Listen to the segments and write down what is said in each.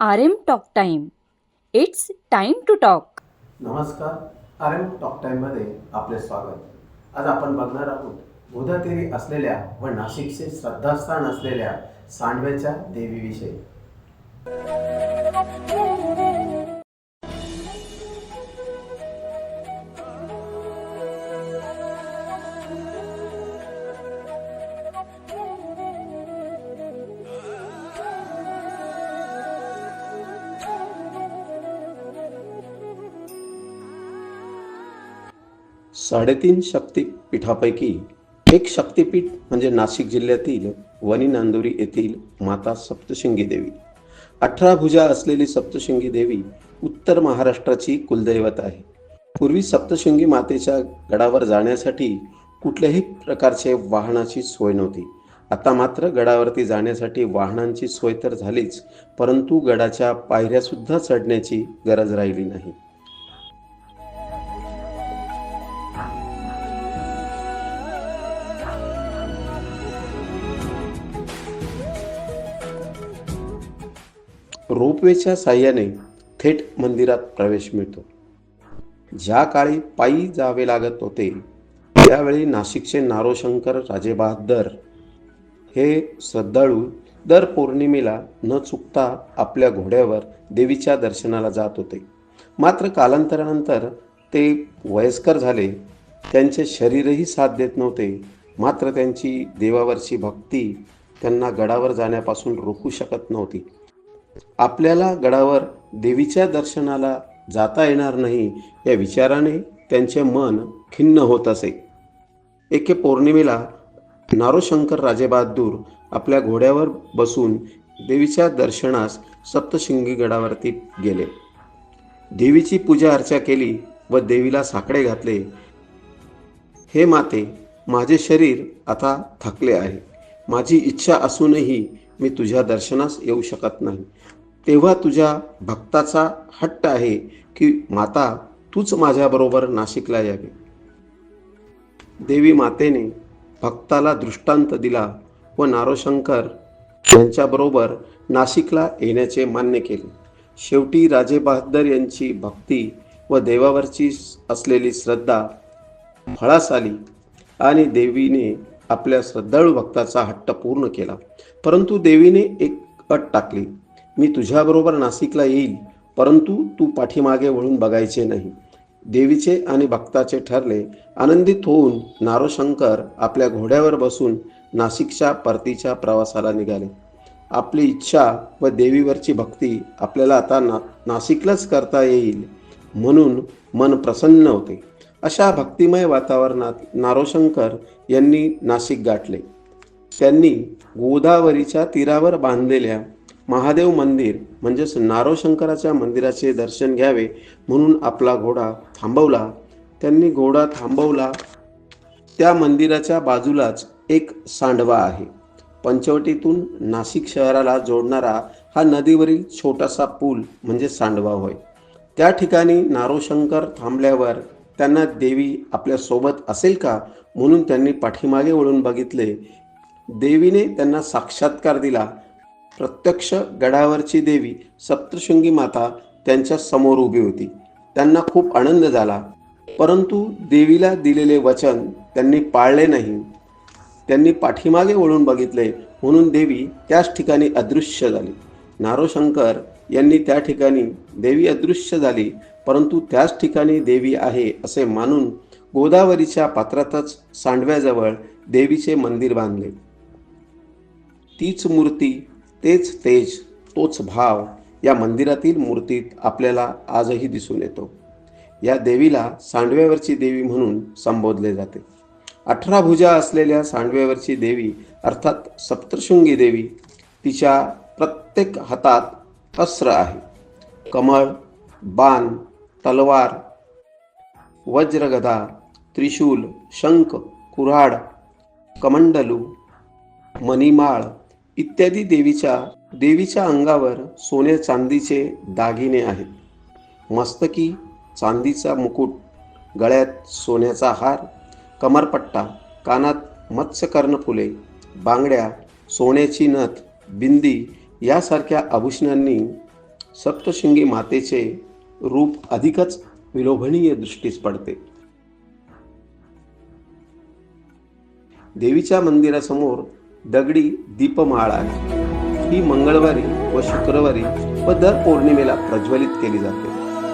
R M talk time it's time to talk नमस्कार R M talk टाईममध्ये आपले स्वागत. आज आपण बघणार आहोत गोदातीरी असलेल्या व नाशिकचे श्रद्धास्थान असलेल्या सांडव्याच्या देवीविषयी. साडेतीन शक्तीपीठापैकी एक शक्तिपीठ म्हणजे नाशिक जिल्ह्यातील वणी नांदुरी येथील माता सप्तशृंगी देवी. अठरा भुजा असलेली सप्तशृंगी देवी उत्तर महाराष्ट्राची कुलदैवत आहे. पूर्वी सप्तशृंगी मातेच्या गडावर जाण्यासाठी कुठल्याही प्रकारचे वाहनाची सोय नव्हती. आता मात्र गडावरती जाण्यासाठी वाहनांची सोय तर झालीच परंतु गडाच्या पायऱ्यासुद्धा चढण्याची गरज राहिली नाही. रोपवेच्या साह्याने थेट मंदिरात प्रवेश मिळतो. ज्या काळी पायी जावे लागत होते त्यावेळी नाशिकचे नारोशंकर राजेबहादर हे श्रद्धाळू दर पौर्णिमेला न चुकता आपल्या घोड्यावर देवीच्या दर्शनाला जात होते. मात्र कालांतरानंतर ते वयस्कर झाले त्यांचे शरीरही साथ देत नव्हते. मात्र त्यांची देवावरची भक्ती त्यांना गडावर जाण्यापासून रोखू शकत नव्हती. आपल्याला गडावर देवीच्या दर्शनाला जाता येणार नाही या विचाराने त्यांचे मन खिन्न होत असे. एके पौर्णिमेला नारोशंकर राजेबहादूर आपल्या घोड्यावर बसून देवीच्या दर्शनास सप्तशृंगी गडावरती गेले. देवीची पूजा अर्चा केली व देवीला साकडे घातले. हे माते माझे शरीर आता थकले आहे. माझी इच्छा असूनही मी तुझ्या दर्शनास येऊ शकत नाही. तेव्हा तुझ्या भक्ताचा हट्ट आहे की माता तूच माझ्याबरोबर नाशिकला यावे. देवी मातेने भक्ताला दृष्टांत दिला व नारोशंकर यांच्याबरोबर नाशिकला येण्याचे मान्य केले. शेवटी राजे बहादर यांची भक्ती व देवावरची असलेली श्रद्धा फळास आली आणि देवीने आपल्या श्रद्धाळू भक्ताचा हट्ट पूर्ण केला. परंतु देवीने एक अट टाकली. मी तुझ्याबरोबर नाशिकला येईल परंतु तू पाठीमागे वळून बघायचे नाही. देवीचे आणि भक्ताचे ठरले. आनंदित होऊन नारोशंकर आपल्या घोड्यावर बसून नाशिकच्या परतीच्या प्रवासाला निघाले. आपली इच्छा व देवीवरची भक्ती आपल्याला आता ना नाशिकलाच करता येईल म्हणून मन प्रसन्न होते. अशा भक्तिमय वातावरणात नारोशंकर यांनी नाशिक गाठले. त्यांनी गोदावरीच्या तीरावर बांधलेल्या महादेव मंदिर म्हणजेच नारोशंकराच्या मंदिराचे दर्शन घ्यावे म्हणून आपला घोडा थांबवला. त्यांनी घोडा थांबवला. त्या मंदिराच्या बाजूलाच एक सांडवा आहे. पंचवटीतून नाशिक शहराला जोडणारा हा नदीवरील छोटासा पूल म्हणजे सांडवा होय. त्या ठिकाणी नारोशंकर थांबल्यावर त्यांना देवी आपल्यासोबत असेल का? म्हणून त्यांनी पाठीमागे वळून बघितले. देवीने त्यांना साक्षात्कार दिला. प्रत्यक्ष गडावरची देवी सप्तशृंगी माता त्यांच्यासमोर उभी होती. त्यांना खूप आनंद झाला. परंतु देवीला दिलेले वचन त्यांनी पाळले नाही. त्यांनी पाठीमागे वळून बघितले. म्हणून देवी त्याच ठिकाणी अदृश्य झाली. नारोशंकर यांनी त्या ठिकाणी देवी अदृश्य झाली परंतु त्याच ठिकाणी देवी आहे असे मानून गोदावरीच्या पात्रातच सांडव्याजवळ देवीचे मंदिर बांधले. तीच मूर्ती तेच तेज तोच भाव या मंदिरातील मूर्तीत आपल्याला आजही दिसून येतो. या देवीला सांडव्यावरची देवी म्हणून संबोधले जाते. अठरा भुजा असलेल्या सांडव्यावरची देवी अर्थात सप्तशृंगी देवी तिच्या प्रत्येक हातात अस्त्र आहे. कमळ बाण तलवार वज्रगदा त्रिशूल शंख कुऱ्हाड कमंडलू मणिमाळ इत्यादी देवीच्या देवीच्या अंगावर सोने चांदीचे दागिने आहेत. मस्तकी चांदीचा मुकुट गळ्यात सोन्याचा हार कमरपट्टा कानात मत्स्यकर्णफुले बांगड्या सोन्याची नथ बिंदी यासारख्या आभूषणांनी सप्तशृंगी मातेचे रूप अधिकच विलोभनीय दृष्टीस पडते. देवीच्या मंदिरासमोर दगडी दीपमाळ आहे ही मंगळवारी व शुक्रवारी व दर पौर्णिमेला प्रज्वलित केली जाते.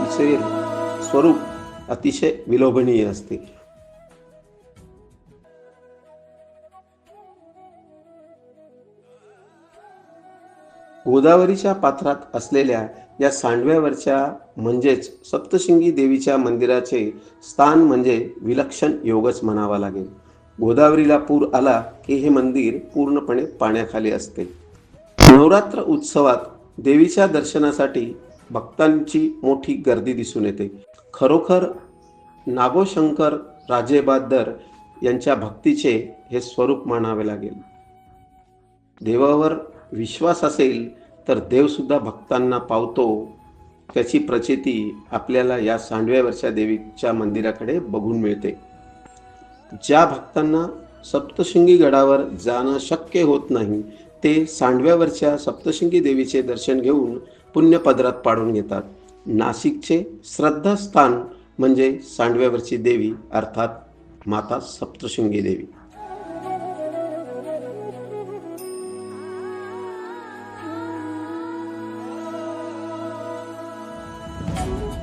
तिचे स्वरूप अतिशय विलोभनीय असते. गोदावरीच्या पात्रात असलेल्या या सांडव्यावरच्या म्हणजेच सप्तशिंगी देवीच्या मंदिराचे स्थान म्हणजे विलक्षण योगच म्हणावा लागेल. गोदावरीला पूर आला की हे मंदिर पूर्णपणे पाण्याखाली असते. नवरात्र उत्सवात देवीच्या दर्शनासाठी भक्तांची मोठी गर्दी दिसून येते. खरोखर नागोशंकर राजेबादर यांच्या भक्तीचे हे स्वरूप मानावे लागेल. देवावर विश्वास असेल तर देवसुद्धा भक्तांना पावतो. त्याची प्रचिती आपल्याला या सांडव्यावरच्या देवीच्या मंदिराकडे बघून मिळते. ज्या भक्तांना सप्तशृंगी गडावर जाणं शक्य होत नाही ते सांडव्यावरच्या सप्तशृंगी देवीचे दर्शन घेऊन पुण्यपदरात पाडून घेतात. नाशिकचे श्रद्धास्थान म्हणजे सांडव्यावरची देवी अर्थात माता सप्तशृंगी देवी.